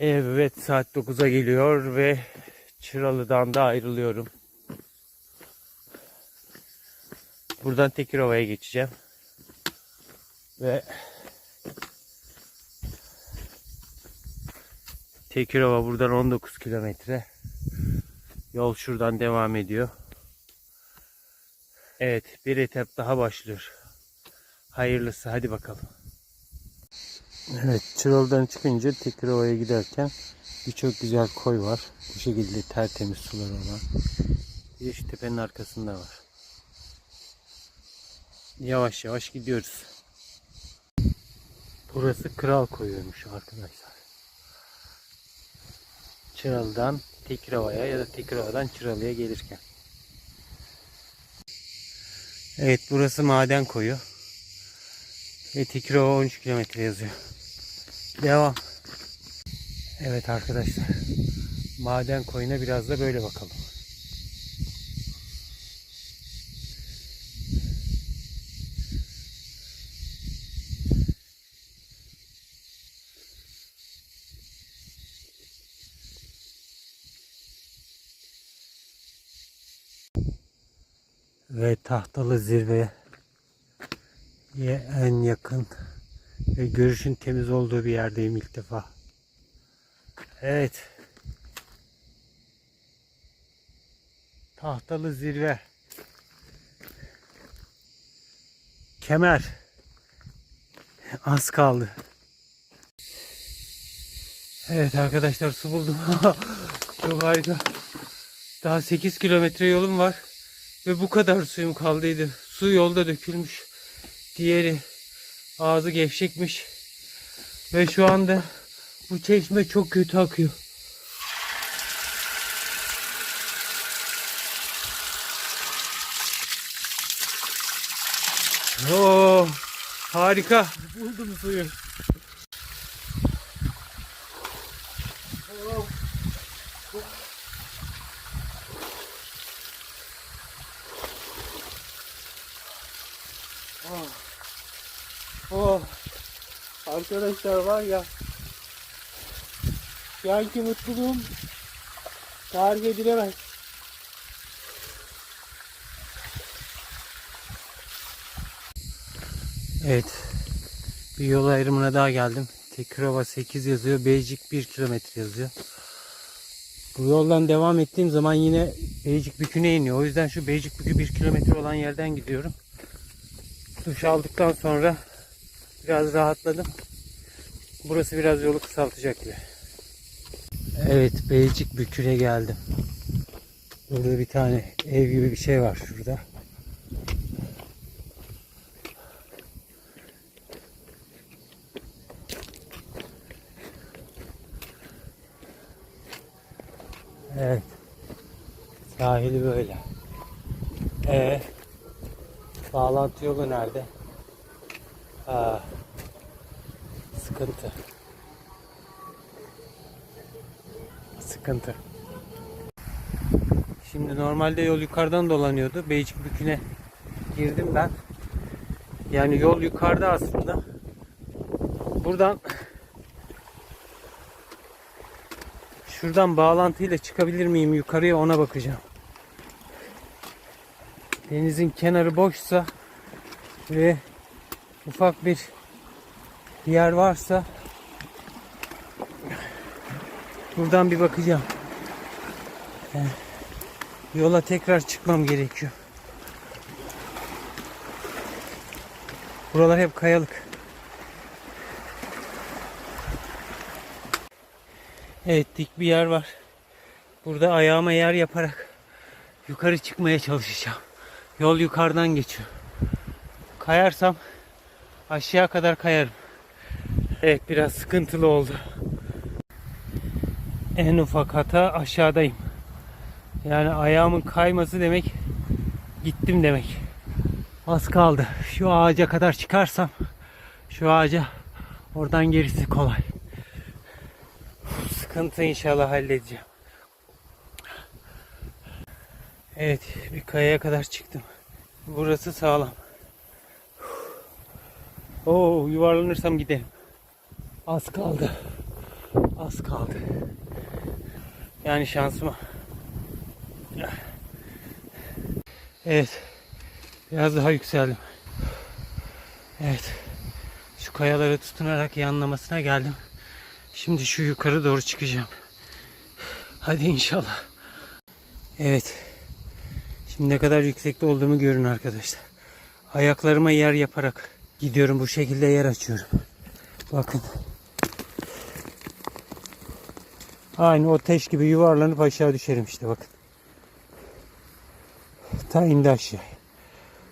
Evet saat 9'a geliyor ve Çıralı'dan da ayrılıyorum. Buradan Tekirova'ya geçeceğim. Ve Tekirova buradan 19 kilometre. Yol şuradan devam ediyor. Evet bir etap daha başlıyor. Hayırlısı hadi bakalım. Evet Çıralı'dan çıkınca Tekirova'ya giderken birçok güzel koy var. Bu şekilde tertemiz sular olan. Bir tepenin arkasında var. Yavaş yavaş gidiyoruz. Burası Kral Koyu'ymuş arkadaşlar. Çıralı'dan Tekirova'ya ya da Tekirova'dan Çıralı'ya gelirken. Evet burası maden koyu. Ve Tekirova 13 kilometre yazıyor. Devam. Evet arkadaşlar. Maden koyuna biraz da böyle bakalım. Ve tahtalı zirveye en yakın ve görüşün temiz olduğu bir yerdeyim ilk defa. Evet. Tahtalı zirve. Kemer. Az kaldı. Evet arkadaşlar su buldum. Çok harika. Daha 8 kilometre yolum var. Ve bu kadar suyum kaldıydı. Su yolda dökülmüş. Diğeri ağzı gevşekmiş. Ve şu anda bu çeşme çok kötü akıyor. Oo, harika. Buldum suyu. Oh. Arkadaşlar var ya şu anki mutluluğum tarif edilemez. Evet. Bir yol ayrımına daha geldim. Tekirova 8 yazıyor. Beycik 1 kilometre yazıyor. Bu yoldan devam ettiğim zaman yine Beycik Bükü'ne iniyor. O yüzden şu Beycik Bükü 1 kilometre olan yerden gidiyorum. Duş aldıktan sonra biraz rahatladım. Burası biraz yolu kısaltacak gibi. Evet Beycik Bükü'ne geldim. Burada bir tane ev gibi bir şey var şurada. Evet. Sahili böyle. Ee, bağlantı yolu nerede? Aa, sıkıntı. Sıkıntı. Şimdi normalde yol yukarıdan dolanıyordu. Beylikdüzü'ne girdim ben. Yani yol yukarıda aslında. Buradan şuradan bağlantıyla çıkabilir miyim yukarıya ona bakacağım. Denizin kenarı boşsa ve ufak bir yer varsa buradan bir bakacağım. Yani yola tekrar çıkmam gerekiyor. Buralar hep kayalık. Evet dik bir yer var. Burada ayağıma yer yaparak yukarı çıkmaya çalışacağım. Yol yukarıdan geçiyor. Kayarsam aşağı kadar kayarım. Evet biraz sıkıntılı oldu. En ufak hata aşağıdayım. Yani ayağımın kayması demek gittim demek. Az kaldı. Şu ağaca kadar çıkarsam şu ağaca oradan gerisi kolay. Sıkıntı inşallah halledeceğim. Evet bir kayaya kadar çıktım. Burası sağlam. Oo yuvarlanırsam giderim. Az kaldı. Az kaldı. Yani şansıma. Evet. Biraz daha yükseldim. Evet. Şu kayalara tutunarak yanlamasına geldim. Şimdi şu yukarı doğru çıkacağım. Hadi inşallah. Evet. Şimdi ne kadar yüksekte olduğumu görün arkadaşlar. Ayaklarıma yer yaparak gidiyorum. Bu şekilde yer açıyorum. Bakın. Aynı o teş gibi yuvarlanıp aşağı düşerim işte bakın. Ta indi aşağı.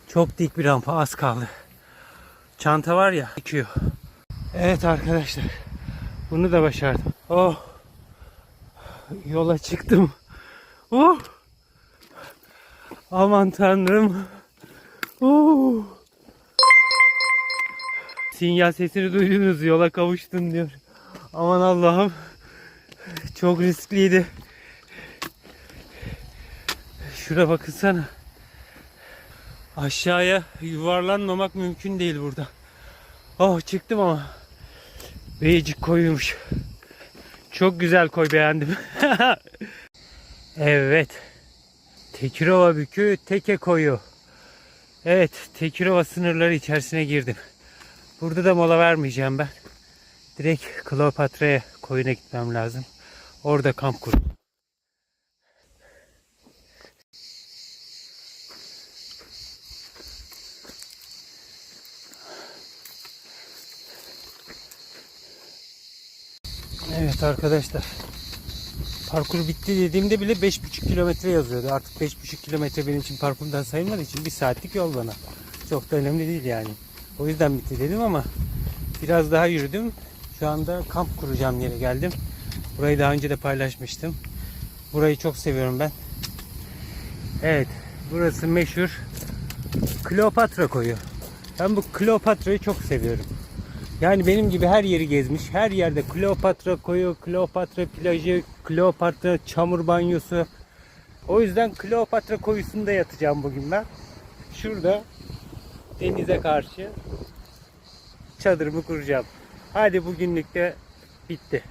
Çok dik bir rampa az kaldı. Çanta var ya dikiyor. Evet arkadaşlar. Bunu da başardım. Oh. Yola çıktım. Oh. Aman tanrım. Oh. Sinyal sesini duydunuz. Yola kavuştun diyor. Aman Allah'ım. Çok riskliydi. Şura bakınsana. Aşağıya yuvarlanmamak mümkün değil burada. Oh çıktım ama. Beycik koyuymuş. Çok güzel koy beğendim. evet. Tekirova Bükü Teke koyu. Evet Tekirova sınırları içerisine girdim. Burada da mola vermeyeceğim ben. Direkt Kleopatra'ya koyuna gitmem lazım. Orada kamp kur. Evet arkadaşlar. Parkur bitti dediğimde bile 5,5 kilometre yazıyordu. Artık 5,5 kilometre benim için parkurdan sayılmadığı için bir saatlik yol bana. Çok da önemli değil yani. O yüzden bitti dedim ama biraz daha yürüdüm. Şu anda kamp kuracağım yere geldim. Burayı daha önce de paylaşmıştım. Burayı çok seviyorum ben. Evet, burası meşhur Kleopatra koyu. Ben bu Kleopatra'yı çok seviyorum. Yani benim gibi her yeri gezmiş. Her yerde Kleopatra koyu, Kleopatra plajı, Kleopatra çamur banyosu. O yüzden Kleopatra koyusunda yatacağım bugün ben. Şurada denize karşı çadırımı kuracağım. Hadi bugünlük de bitti.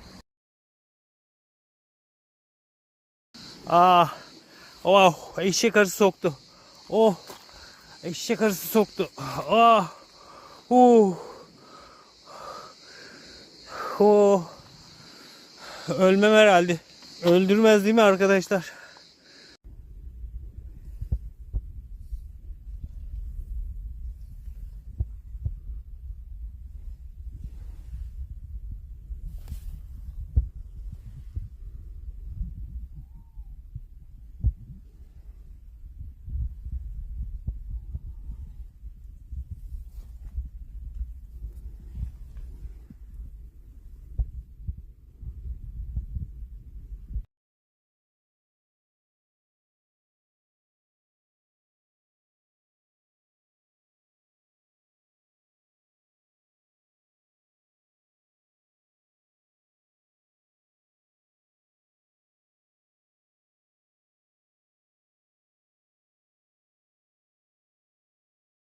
Ah. Oh, eşek arısı soktu. Oh. Eşek arısı soktu. Ah. Uh. Oh. Ölmem herhalde. Öldürmez değil mi arkadaşlar?